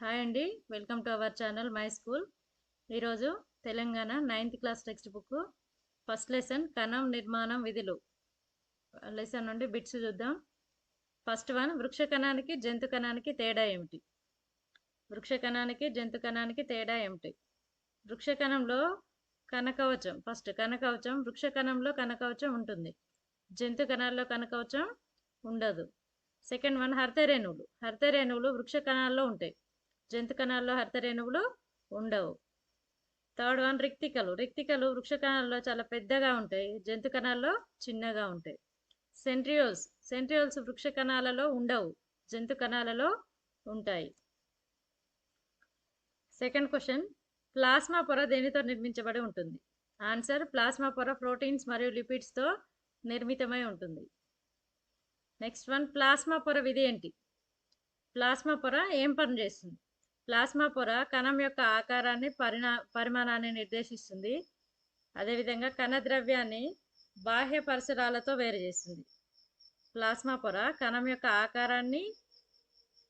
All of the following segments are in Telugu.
హాయ్ అండి. Welcome to our channel my school. ఈరోజు Telangana ninth class textbook first lesson కణం నిర్మాణం విధులు. లెసన్ నుండి బిట్స్ చూద్దాం. ఫస్ట్ వన్ వృక్ష కణానికి జంతు కణానికి తేడా ఏమిటి? వృక్ష కణానికి జంతు కణానికి తేడా ఏమిటి? వృక్ష కణంలో కనకవచం ఫస్ట్ కనకవచం వృక్ష కణంలో కనకవచం ఉంటుంది. జంతు కణాల్లో కనకవచం ఉండదు. Second one హరితరేణువులు. హరితరేణువులు వృక్ష కణాల్లో ఉంటాయి. జంతు కణాల్లో హరితరేణువులు ఉండవు. Third one రిక్తికలు. రిక్తికలు వృక్ష కణాల్లో చాలా పెద్దగా ఉంటాయి. జంతు కణాల్లో చిన్నగా ఉంటాయి. సెంట్రియోల్స్. సెంట్రియోల్స్ వృక్ష కణాలలో ఉండవు. జంతు కణాలలో ఉంటాయి. Second question. ప్లాస్మా పొర దేనితో నిర్మించబడి ఉంటుంది? ఆన్సర్ ప్లాస్మా పొర ప్రోటీన్స్ మరియు లిపిడ్స్తో నిర్మితమై ఉంటుంది. నెక్స్ట్ వన్ ప్లాస్మా పొర విధి ఏంటి? ప్లాస్మా పొర ఏం పని చేస్తుంది ప్లాస్మా పొర కణం యొక్క ఆకారాన్ని పరిణా పరిమాణాన్ని నిర్దేశిస్తుంది. అదేవిధంగా కణ ద్రవ్యాన్ని బాహ్య పరిసరాలతో వేరు చేస్తుంది. ప్లాస్మా పొర కణం యొక్క ఆకారాన్ని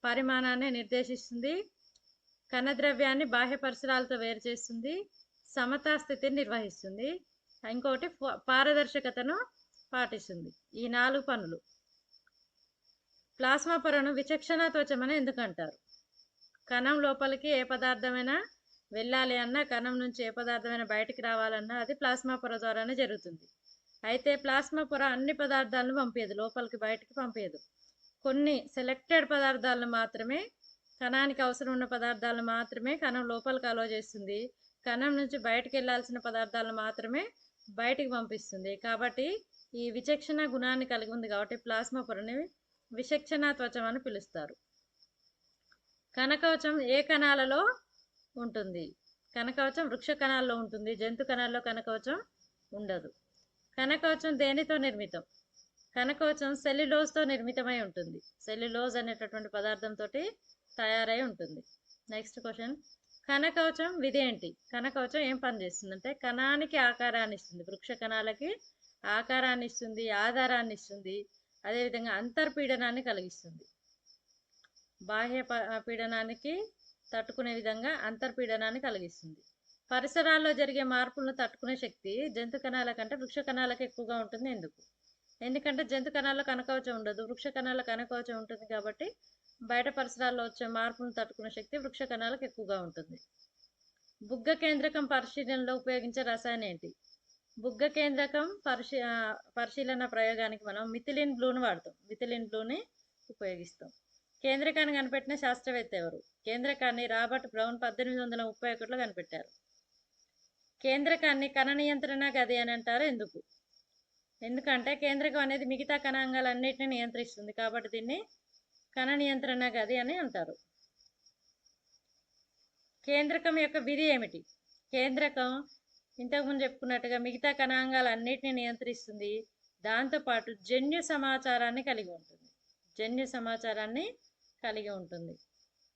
పరిమాణాన్ని నిర్దేశిస్తుంది. కణ ద్రవ్యాన్ని బాహ్య పరిసరాలతో వేరు చేస్తుంది. సమతా స్థితిని నిర్వహిస్తుంది. ఇంకొకటి పారదర్శకతను పాటిస్తుంది. ఈ నాలుగు పనులు. ప్లాస్మా పొరను విచక్షణ త్వచమని ఎందుకంటారు? కణం లోపలికి ఏ పదార్థమైనా వెళ్ళాలి అన్నా కణం నుంచి ఏ పదార్థమైనా బయటికి రావాలన్నా అది ప్లాస్మా పొర ద్వారానే జరుగుతుంది. అయితే ప్లాస్మా పొర అన్ని పదార్థాలను పంపేది లోపలికి బయటికి పంపేది. కొన్ని సెలెక్టెడ్ పదార్థాలను మాత్రమే కణానికి అవసరం ఉన్న పదార్థాలను మాత్రమే కణం లోపలికి అలో చేస్తుంది. కణం నుంచి బయటకు వెళ్ళాల్సిన పదార్థాలను మాత్రమే బయటికి పంపిస్తుంది. కాబట్టి ఈ విచక్షణ గుణాన్ని కలిగి ఉంది కాబట్టి ప్లాస్మా పొరని విచక్షణ త్వచం అని పిలుస్తారు. కనకవచం ఏ కణాలలో ఉంటుంది? కనకవచం వృక్ష కణాల్లో ఉంటుంది జంతు కణాల్లో కనకవచం ఉండదు. కనకవచం దేనితో నిర్మితం? కనకవచం సెల్యులోజ్తో నిర్మితమై ఉంటుంది. సెల్యులోజ్ అనేటటువంటి పదార్థంతో తయారై ఉంటుంది. నెక్స్ట్ క్వశ్చన్ కనకవచం విధి కనకవచం ఏం పనిచేస్తుంది అంటే కణానికి ఆకారాన్ని ఇస్తుంది. వృక్ష కణాలకి ఆకారాన్ని ఇస్తుంది ఆధారాన్ని ఇస్తుంది. అదేవిధంగా అంతర్పీడనాన్ని కలిగిస్తుంది. బాహ్య పీడనానికి తట్టుకునే విధంగా అంతర్పీడనాన్ని కలిగిస్తుంది. పరిసరాల్లో జరిగే మార్పులను తట్టుకునే శక్తి జంతు కణాల కంటే వృక్ష కణాలకు ఎక్కువగా ఉంటుంది ఎందుకు? ఎందుకంటే జంతు కణాల్లో కనకవచం ఉండదు వృక్ష కణాల కనకవచం ఉంటుంది కాబట్టి బయట పరిసరాల్లో వచ్చే మార్పును తట్టుకునే శక్తి వృక్ష కణాలకు ఎక్కువగా ఉంటుంది. బుగ్గ కేంద్రకం పరిశీలనలో ఉపయోగించే రసాయనం ఏంటి? బుగ్గ కేంద్రకం పరిశీ పరిశీలన ప్రయోగానికి మనం మిథిలిన్ బ్లూని వాడతాం. మిథిలిన్ బ్లూని ఉపయోగిస్తాం. కేంద్రకాన్ని కనిపెట్టిన శాస్త్రవేత్త ఎవరు? కేంద్రకాన్ని రాబర్ట్ బ్రౌన్ పద్దెనిమిది వందల ముప్పై ఒకటిలో కనిపెట్టారు. కేంద్రకాన్ని కణ నియంత్రణ గది అని అంటారు. ఎందుకు? ఎందుకంటే కేంద్రకం అనేది మిగతా కణాంగాలన్నింటినీ నియంత్రిస్తుంది కాబట్టి దీన్ని కణ నియంత్రణ గది అని అంటారు. కేంద్రకం యొక్క విధి ఏమిటి? కేంద్రకం ఇంతకుముందు చెప్పుకున్నట్టుగా మిగతా కణాంగాలన్నింటినీ నియంత్రిస్తుంది. దాంతోపాటు జన్యు సమాచారాన్ని కలిగి ఉంటుంది. జన్యు సమాచారాన్ని కలిగి ఉంటుంది.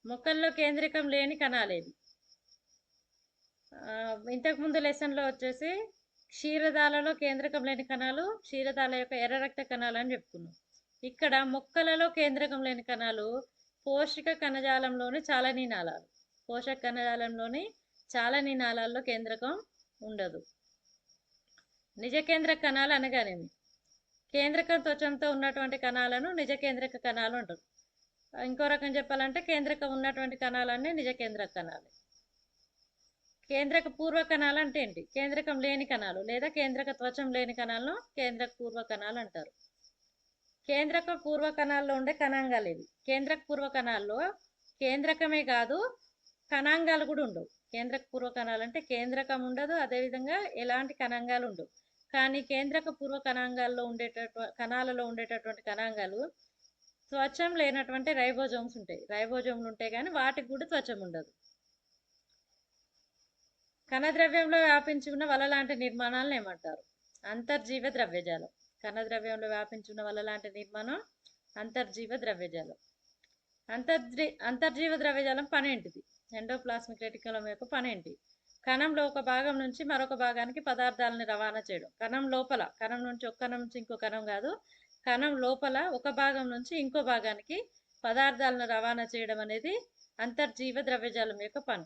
మొక్కల్లో కేంద్రకం లేని కణాలేవి ఇంతకుముందు లెసన్లో వచ్చేసి క్షీరదాలలో కేంద్రకం లేని కణాలు క్షీరదాల యొక్క ఎర్ర రక్త కణాలు అని చెప్పుకున్నాం. ఇక్కడ మొక్కలలో కేంద్రకం లేని కణాలు పోషక కణజాలంలోని చాలని నాళాలు. పోషక కణజాలంలోని చాలని నాళాల్లో కేంద్రకం ఉండదు. నిజ కేంద్ర కణాలు అనగానేమి? కేంద్రక త్వచంతో ఉన్నటువంటి కణాలను నిజ కేంద్రక కణాలు అంటారు. ఇంకో రకం చెప్పాలంటే కేంద్రకం ఉన్నటువంటి కణాలన్నీ నిజ కేంద్రక కణాలు. కేంద్రక పూర్వ కణాలు అంటే ఏంటి? కేంద్రకం లేని కణాలు లేదా కేంద్రక త్వచం లేని కణాలను కేంద్రక పూర్వ కణాలు అంటారు. కేంద్రక పూర్వ కణాల్లో ఉండే కణాంగాలు ఇవి కేంద్రక పూర్వ కణాల్లో కేంద్రకమే కాదు కణాంగాలు కూడా ఉండవు. కేంద్రక పూర్వ కణాలు అంటే కేంద్రకం ఉండదు అదేవిధంగా ఎలాంటి కణాంగాలు ఉండవు. కానీ కేంద్రక పూర్వ కణాంగాల్లో ఉండేటటువంటి కణాలలో ఉండేటటువంటి కణాంగాలు త్వచం లేనటువంటి రైబోజోమ్స్ ఉంటాయి. రైబోజోమ్లు ఉంటాయి కానీ వాటికి కూడా త్వచం ఉండదు. కణద్రవ్యంలో వ్యాపించి ఉన్న వల లాంటి నిర్మాణాలను ఏమంటారు? అంతర్జీవ ద్రవ్యజాలం. కణద్రవ్యంలో వ్యాపించి ఉన్న వల లాంటి నిర్మాణం అంతర్జీవ ద్రవ్యజాలం. అంతర్జీ అంతర్జీవ ద్రవ్యజాలం పనేంటిది? ఎండోప్లాస్మిక్ రెటికలం యొక్క పనేంటి? కణంలో ఒక భాగం నుంచి మరొక భాగానికి పదార్థాలను రవాణా చేయడం. కణం లోపల కణం నుంచి ఒక కణం నుంచి ఇంకో కణం కాదు. కణం లోపల ఒక భాగం నుంచి ఇంకో భాగానికి పదార్థాలను రవాణా చేయడం అనేది అంతర్జీవ ద్రవ్యజాలం యొక్క పని.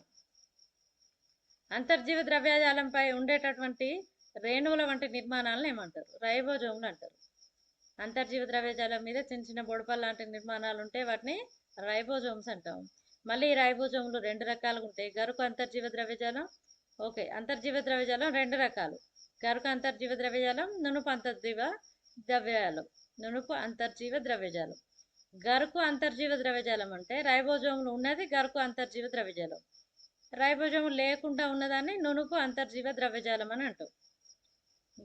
అంతర్జీవ ద్రవ్యజాలంపై ఉండేటటువంటి రేణువుల వంటి నిర్మాణాలను ఏమంటారు? రైబోజోములు అంటారు. అంతర్జీవ ద్రవ్యజాలం మీద చిన్న చిన్న బొడపల్ లాంటి నిర్మాణాలు ఉంటే వాటిని రైబోజోమ్స్ అంటాం. మళ్ళీ ఈ రైబోజోములు రెండు రకాలుగా ఉంటాయి. గరుకు అంతర్జీవ ద్రవ్యజాలం ఓకే అంతర్జీవ ద్రవ్యజాలం రెండు రకాలు. గరుకు అంతర్జీవ ద్రవ్యజాలం నునుపు అంతర్జీవ ద్రవ్యజాలం నునుపు అంతర్జీవ ద్రవ్యజాలం. గరుకు అంతర్జీవ ద్రవ్యజాలం అంటే రైబోజోములు ఉన్నది గరుకు అంతర్జీవ ద్రవ్యజాలం. రైబోజోములు లేకుండా ఉన్నదాన్ని నునుపు అంతర్జీవ ద్రవ్యజాలం అని అంటాం.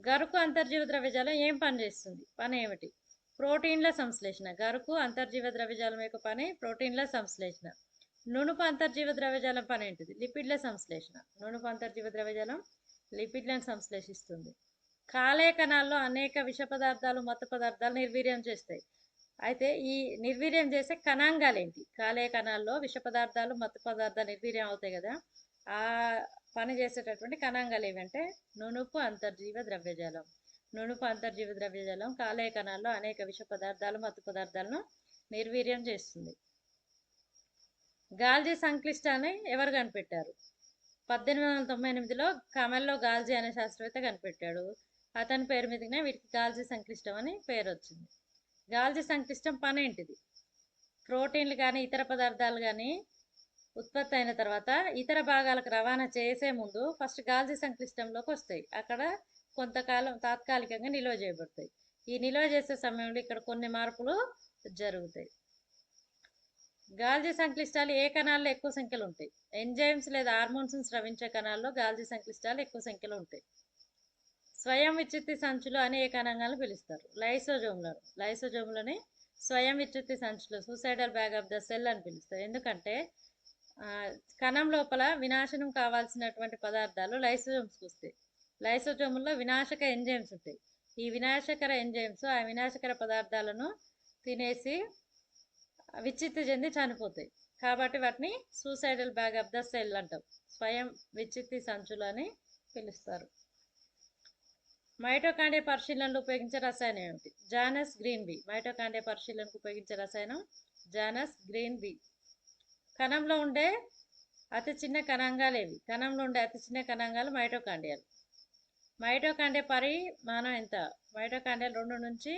గరుకు అంతర్జీవ ద్రవ్యజాలం ఏం పని చేస్తుంది? పని ఏమిటి? ప్రోటీన్ల సంశ్లేషణ. గరుకు అంతర్జీవ ద్రవ్యజాలం యొక్క పని ప్రోటీన్ల సంశ్లేషణ. నునుపు అంతర్జీవ ద్రవ్యజాలం పని ఏంటిది? లిపిడ్ల సంశ్లేషణ. నునుపు అంతర్జీవ ద్రవ్యజాలం లిపిడ్లను సంశ్లేషిస్తుంది. కాలే కణాల్లో అనేక విష పదార్థాలు మత్తు పదార్థాలు నిర్వీర్యం చేస్తాయి. అయితే ఈ నిర్వీర్యం చేసే కణాంగాలు ఏంటి? కాలేయ కణాల్లో విష పదార్థాలు మత్తు పదార్థాలు నిర్వీర్యం అవుతాయి కదా. ఆ పని చేసేటటువంటి కణాంగాలు ఏవంటే నునుపు అంతర్జీవ ద్రవ్యజాలం. నునుపు అంతర్జీవ ద్రవ్యజాలం కాలేయ కణాల్లో అనేక విష పదార్థాలు మత్తు పదార్థాలను నిర్వీర్యం చేస్తుంది. గాల్జీ అని ఎవరు కనిపెట్టారు? పద్దెనిమిది వందల తొంభై ఎనిమిదిలో కమల్లో గాల్జీ అనే శాస్త్రవేత్త కనిపెట్టాడు. అతని పేరు మీదనే వీటికి గాల్జీ సంక్లిష్టం అని పేరు వచ్చింది. గాల్జీ సంక్లిష్టం పని ఏంటిది? ప్రోటీన్లు కానీ ఇతర పదార్థాలు కానీ ఉత్పత్తి అయిన తర్వాత ఇతర భాగాలకు రవాణా చేసే ముందు ఫస్ట్ గాల్జీ సంక్లిష్టంలోకి వస్తాయి. అక్కడ కొంతకాలం తాత్కాలికంగా నిల్వ చేయబడతాయి. ఈ నిల్వ చేసే సమయంలో ఇక్కడ కొన్ని మార్పులు జరుగుతాయి. గాల్జీ సంక్లిష్టాలు ఏ కణాల్లో ఎక్కువ సంఖ్యలో ఉంటాయి? ఎంజైమ్స్ లేదా హార్మోన్స్ స్రవించే కణాల్లో గాల్జీ సంక్లిష్టాలు ఎక్కువ సంఖ్యలో ఉంటాయి. స్వయం విచ్ఛిత్తి సంచులు అని ఏ కణాంగాలను పిలుస్తారు. లైసోజోమ్లను లైసోజోములని స్వయం విచ్ఛిత్తి సంచులు suicidal bag of the cell అని పిలుస్తారు. ఎందుకంటే కణం లోపల వినాశనం కావాల్సినటువంటి పదార్థాలు లైసోజోమ్స్కి వస్తాయి. లైసోజోముల్లో వినాశక ఎంజైమ్స్ ఉంటాయి. ఈ వినాశకర ఎంజైమ్స్ ఆ వినాశకర పదార్థాలను తినేసి విచ్ఛిత్తి చెంది చనిపోతాయి. కాబట్టి వాటిని suicidal bag of the cell అంటాం. స్వయం విచ్చిత్తి సంచులు అని పిలుస్తారు. మైటోకాండియా పరిశీలనలు ఉపయోగించే రసాయనం ఏమిటి? జానస్ గ్రీన్ బి. మైటోకాండియా పరిశీలనకు ఉపయోగించే రసాయనం జానస్ గ్రీన్ బి. కణంలో ఉండే అతి చిన్న కణాంగాలు ఏవి? కణంలో ఉండే అతి చిన్న కణాంగాలు మైటోకాండియాలు మైటోకాండియా పరిమాణం ఎంత? మైటోకాండియాలు రెండు నుంచి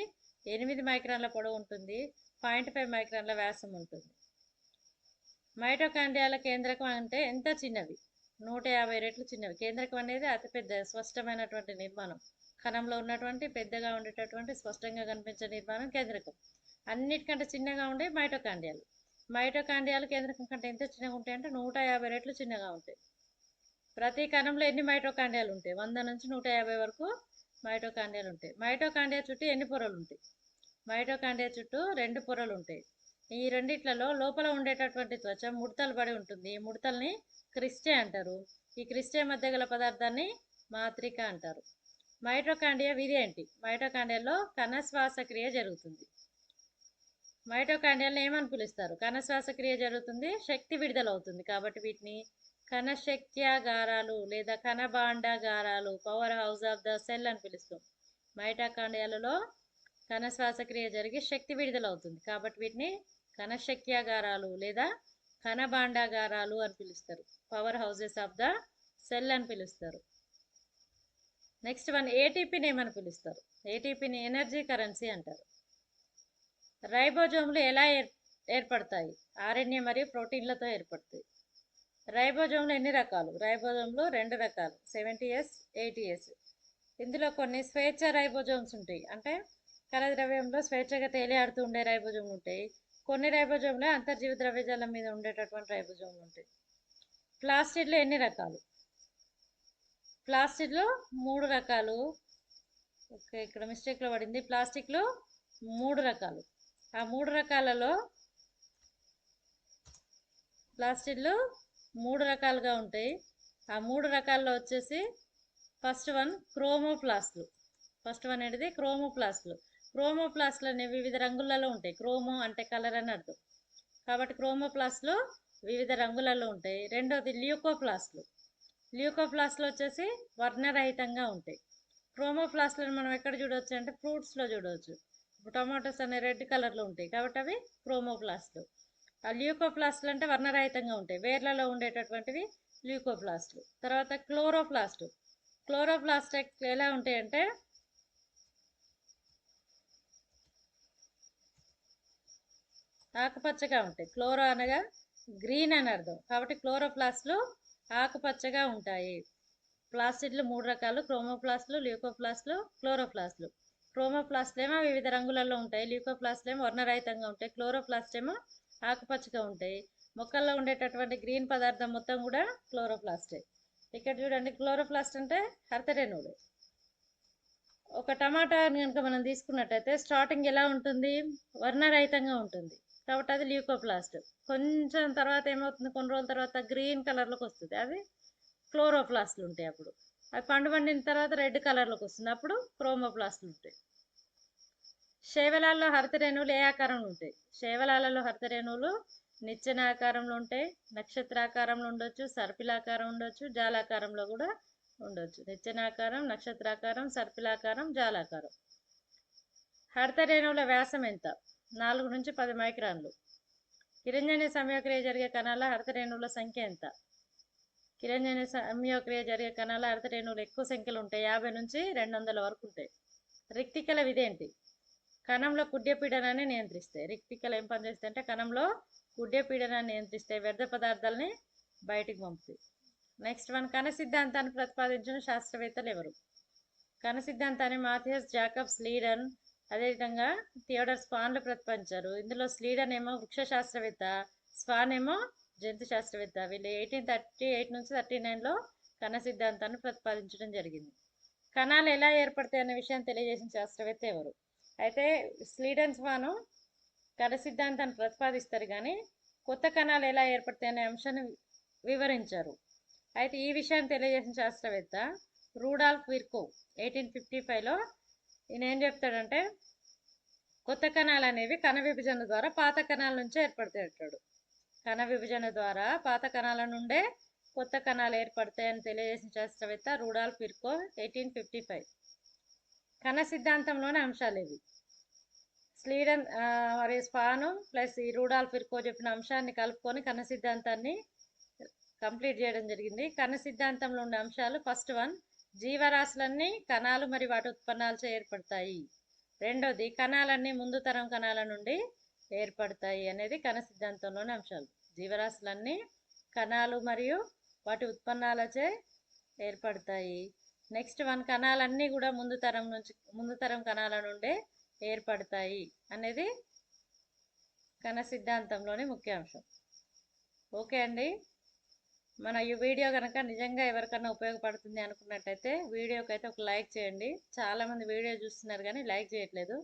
ఎనిమిది మైక్రాన్ల పొడవు ఉంటుంది. పాయింట్ ఫైవ్ మైక్రాన్ల వ్యాసం ఉంటుంది. మైటోకాండియాల కేంద్రకం అంటే ఎంత చిన్నవి? నూట యాభై రెట్లు చిన్నవి. కేంద్రకం అనేది అతిపెద్ద స్పష్టమైనటువంటి నిర్మాణం. కణంలో ఉన్నటువంటి పెద్దగా ఉండేటటువంటి స్పష్టంగా కనిపించే నిర్మాణం కేంద్రకం. అన్నిటికంటే చిన్నగా ఉండే మైటోకాండియాలు మైటోకాండియాలు కేంద్రకం కంటే ఎంత చిన్నగా ఉంటాయి అంటే నూట యాభై రెట్లు చిన్నగా ఉంటాయి. ప్రతి కణంలో ఎన్ని మైటోకాండియాలు ఉంటాయి? వంద నుంచి నూట యాభై వరకు మైటోకాండియాలు ఉంటాయి. మైటోకాండియా చుట్టూ ఎన్ని పొరలు ఉంటాయి? మైటోకాండ్రియా చుట్టూ రెండు పొరలు ఉంటాయి ఈ రెండిట్లలో లోపల ఉండేటటువంటి త్వచ ముడతలు పడి ఉంటుంది. ఈ ముడతల్ని క్రిస్టే అంటారు. ఈ క్రిస్టే మధ్య గల పదార్థాన్ని మాత్రిక అంటారు. మైటోకాండియా విధి మైటోకాండియాలో కణ శ్వాసక్రియ జరుగుతుంది. మైటోకాండియాలను ఏమని పిలుస్తారు? కణ శ్వాసక్రియ జరుగుతుంది శక్తి విడుదల అవుతుంది కాబట్టి వీటిని కణశక్త్యాగారాలు లేదా కణభాండాగారాలు power house of the cell అని పిలుస్తాం. మైటోకాండియాలలో కణ శ్వాసక్రియ జరిగి శక్తి విడుదల అవుతుంది కాబట్టి వీటిని కణశక్త్యాగారాలు లేదా కణభాండాగారాలు అని పిలుస్తారు. Powerhouses of the cell అని పిలుస్తారు. నెక్స్ట్ వన్ ఏటీపీని ఏమని పిలుస్తారు? ఏటీపీని ఎనర్జీ కరెన్సీ అంటారు. రైబోజోమ్లు ఎలా ఏర్ ఏర్పడతాయి? ఆర్ఎన్ఏ మరియు ప్రోటీన్లతో ఏర్పడతాయి. రైబోజోమ్లు ఎన్ని రకాలు? రైబోజోమ్లు రెండు రకాలు. Seventy S eighty S. ఇందులో కొన్ని స్వేచ్ఛ రైబోజోమ్స్ ఉంటాయి. అంటే కలద్రవ్యంలో స్వేచ్ఛగా తేలియాడుతూ ఉండే రైబోజోములు ఉంటాయి. కొన్ని రైబోజోములు అంతర్జీవ ద్రవ్యజాలం మీద ఉండేటటువంటి రైబోజోములు ఉంటాయి. ప్లాస్టిడ్లో ఎన్ని రకాలు? ప్లాస్టిక్లో మూడు రకాలు. ఓకే ఇక్కడ మిస్టేక్లో పడింది. ప్లాస్టిక్లో మూడు రకాలు. ఆ మూడు రకాలలో ప్లాస్టిక్లు మూడు రకాలుగా ఉంటాయి. ఆ మూడు రకాల్లో వచ్చేసి ఫస్ట్ వన్ క్రోమోప్లాస్ట్లు. ఫస్ట్ వన్ అనేది క్రోమోప్లాస్ట్లు. క్రోమోప్లాస్ట్లు అనేవి వివిధ రంగులలో ఉంటాయి. క్రోమో అంటే కలర్ అని అర్థం. కాబట్టి క్రోమోప్లాస్ట్లు వివిధ రంగులలో ఉంటాయి. రెండవది ల్యూకోప్లాస్ట్లు. ల్యూకోప్లాస్ట్లు వచ్చేసి వర్ణరహితంగా ఉంటాయి. క్రోమోప్లాస్ట్లను మనం ఎక్కడ చూడవచ్చు అంటే ఫ్రూట్స్లో చూడవచ్చు. ఇప్పుడు అనే రెడ్ కలర్లో ఉంటాయి కాబట్టి అవి క్రోమోప్లాస్ట్లు. ఆ ల్యూకోప్లాస్ట్లు అంటే వర్ణరహితంగా ఉంటాయి. వేర్లలో ఉండేటటువంటివి ల్యూకోప్లాస్ట్లు. తర్వాత క్లోరోప్లాస్ట్. క్లోరోప్లాస్ట్ ఎలా ఉంటాయంటే ఆకుపచ్చగా ఉంటాయి. క్లోరో అనగా గ్రీన్ అని అర్థం. కాబట్టి క్లోరోప్లాస్ట్లు ఆకుపచ్చగా ఉంటాయి. ప్లాస్టిడ్లు మూడు రకాలు. క్రోమోప్లాస్ట్లు ల్యూకోప్లాస్ట్లు క్లోరోప్లాస్ట్లు. క్రోమోప్లాస్ట్లు ఏమో వివిధ రంగులలో ఉంటాయి. ల్యూకోప్లాస్ట్లు ఏమో వర్ణరహితంగా ఉంటాయి. క్లోరోప్లాస్ట్ ఏమో ఆకుపచ్చగా ఉంటాయి. మొక్కల్లో ఉండేటటువంటి గ్రీన్ పదార్థం మొత్తం కూడా క్లోరోప్లాస్టే. ఇక్కడ చూడండి క్లోరోప్లాస్ట్ అంటే హరితరేణువులు. ఒక టమాటా కనుక మనం తీసుకున్నట్టయితే స్టార్టింగ్ ఎలా ఉంటుంది? వర్ణరహితంగా ఉంటుంది. కాబట్టి అది ల్యూకోప్లాస్ట్ కొంచెం తర్వాత ఏమవుతుంది? కొన్ని రోజుల తర్వాత గ్రీన్ కలర్లోకి వస్తుంది. అది క్లోరోప్లాస్ట్లు ఉంటాయి అప్పుడు. అవి పండు పండిన తర్వాత రెడ్ కలర్లోకి వస్తుంది. అప్పుడు క్రోమోప్లాస్ట్లు ఉంటాయి. శైవలాల్లో హరితరేణువులు ఏ ఆకారంలో ఉంటాయి? శైవలాలలో హరితరేణువులు నిచ్చెన ఆకారంలో ఉంటాయి నక్షత్రాకారంలో ఉండొచ్చు సర్పిలాకారం ఉండొచ్చు జాలాకారంలో కూడా ఉండొచ్చు. నిచ్చెనాకారం నక్షత్రాకారం సర్పిలాకారం జాలాకారం. హరితరేణువుల వ్యాసం ఎంత? నాలుగు నుంచి పది మైక్రాన్లు. కిరంజని సమయక్రియ జరిగే కణాల హరితరేణువుల సంఖ్య ఎంత? కిరంజని సమయక్రియ జరిగే కణాల హరితరేణువులు ఎక్కువ సంఖ్యలో ఉంటాయి యాభై నుంచి రెండు వందల వరకు ఉంటాయి. రిక్తికల విధేంటి కణంలో కుడ్య పీడనాన్ని నియంత్రిస్తాయి రిక్తికలు ఏం పనిచేస్తాయి అంటే కణంలో కుడ్య పీడనాన్ని నియంత్రిస్తాయి వ్యర్థ పదార్థాలని బయటికి పంపుతాయి. నెక్స్ట్ వన్ కణ సిద్ధాంతాన్ని ప్రతిపాదించిన శాస్త్రవేత్తలు ఎవరు? కణ సిద్ధాంతాన్ని మాథియస్ జాకబ్స్ లీడన్ అదేవిధంగా థియోడర్ స్పాన్లు ప్రతిపాదించారు ఇందులో స్లీడన్ ఏమో వృక్ష శాస్త్రవేత్త స్వాన్ ఏమో జంతు శాస్త్రవేత్త వీళ్ళు ఎయిటీన్ థర్టీ ఎయిట్ నుంచి థర్టీ నైన్లో కణ సిద్ధాంతాన్ని ప్రతిపాదించడం జరిగింది. కణాలు ఎలా ఏర్పడతాయి అనే విషయాన్ని తెలియజేసిన శాస్త్రవేత్త ఎవరు? అయితే స్లీడన్ స్వాను కణ సిద్ధాంతాన్ని ప్రతిపాదిస్తారు కానీ కొత్త కణాలు ఎలా ఏర్పడతాయి అనే అంశాన్ని వివరించారు. అయితే ఈ విషయాన్ని తెలియజేసిన శాస్త్రవేత్త రూడాల్ఫ్ విర్కో ఎయిటీన్ ఫిఫ్టీ ఫైవ్లో ఈయన ఏం చెప్తాడంటే కొత్త కణాలు అనేవి కణ విభజన ద్వారా పాత కణాల నుంచి ఏర్పడతాయి అంటాడు. కణ విభజన ద్వారా పాత కణాల నుండే కొత్త కణాలు ఏర్పడతాయని తెలియజేసిన శాస్త్రవేత్త రూడాల్ పిర్కో ఎయిటీన్ ఫిఫ్టీ ఫైవ్. కణ సిద్ధాంతంలోని అంశాలు ఇవి. స్లీడన్ మరియు స్పాను ప్లస్ ఈ రూడాల్ పిర్కో చెప్పిన అంశాన్ని కలుపుకొని కణ సిద్ధాంతాన్ని కంప్లీట్ చేయడం జరిగింది. కణ సిద్ధాంతంలో ఉండే అంశాలు ఫస్ట్ వన్ జీవరాశులన్నీ కణాలు మరియు వాటి ఉత్పన్నాలచే ఏర్పడతాయి. రెండోది కణాలన్నీ ముందు తరం కణాల నుండి ఏర్పడతాయి అనేది కణ సిద్ధాంతంలోని అంశాలు. జీవరాశులన్నీ కణాలు మరియు వాటి ఉత్పన్నాలచే ఏర్పడతాయి. నెక్స్ట్ వన్ కణాలన్నీ కూడా ముందు తరం నుంచి ముందు తరం కణాల నుండే ఏర్పడతాయి అనేది కణ సిద్ధాంతంలోని ముఖ్య అంశం. ఓకే అండి? మన ఈ వీడియో కనుక నిజంగా ఎవరికైనా ఉపయోగపడుతుంది అనుకున్నట్టయితే వీడియోకి అయితే ఒక లైక్ చేయండి. చాలామంది వీడియో చూస్తున్నారు కానీ లైక్ చేయట్లేదు.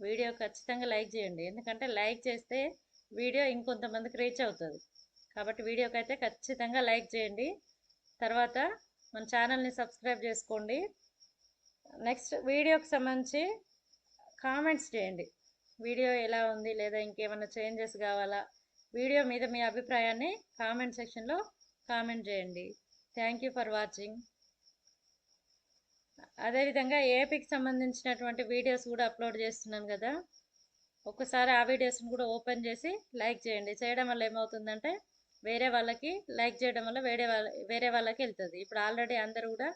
వీడియో ఖచ్చితంగా లైక్ చేయండి. ఎందుకంటే లైక్ చేస్తే వీడియో ఇంకొంతమందికి రీచ్ అవుతుంది. కాబట్టి వీడియోకి అయితే ఖచ్చితంగా లైక్ చేయండి. తర్వాత మన ఛానల్ని సబ్స్క్రైబ్ చేసుకోండి. నెక్స్ట్ వీడియోకి సంబంధించి కామెంట్స్ చేయండి. వీడియో ఎలా ఉంది లేదా ఇంకేమైనా చేంజెస్ కావాలా? వీడియో మీద మీ అభిప్రాయాన్ని కామెంట్ సెక్షన్లో కామెంట్ చేయండి. థ్యాంక్ యూ ఫర్ వాచింగ్ అదేవిధంగా ఏపీకి సంబంధించినటువంటి వీడియోస్ కూడా అప్లోడ్ చేస్తున్నాను కదా. ఒక్కసారి ఆ వీడియోస్ని కూడా ఓపెన్ చేసి లైక్ చేయండి. చేయడం వల్ల ఏమవుతుందంటే వేరే వాళ్ళకి లైక్ చేయడం వల్ల వేరే వాళ్ళ వేరే వాళ్ళకి వెళ్తుంది. ఇప్పుడు ఆల్రెడీ అందరూ కూడా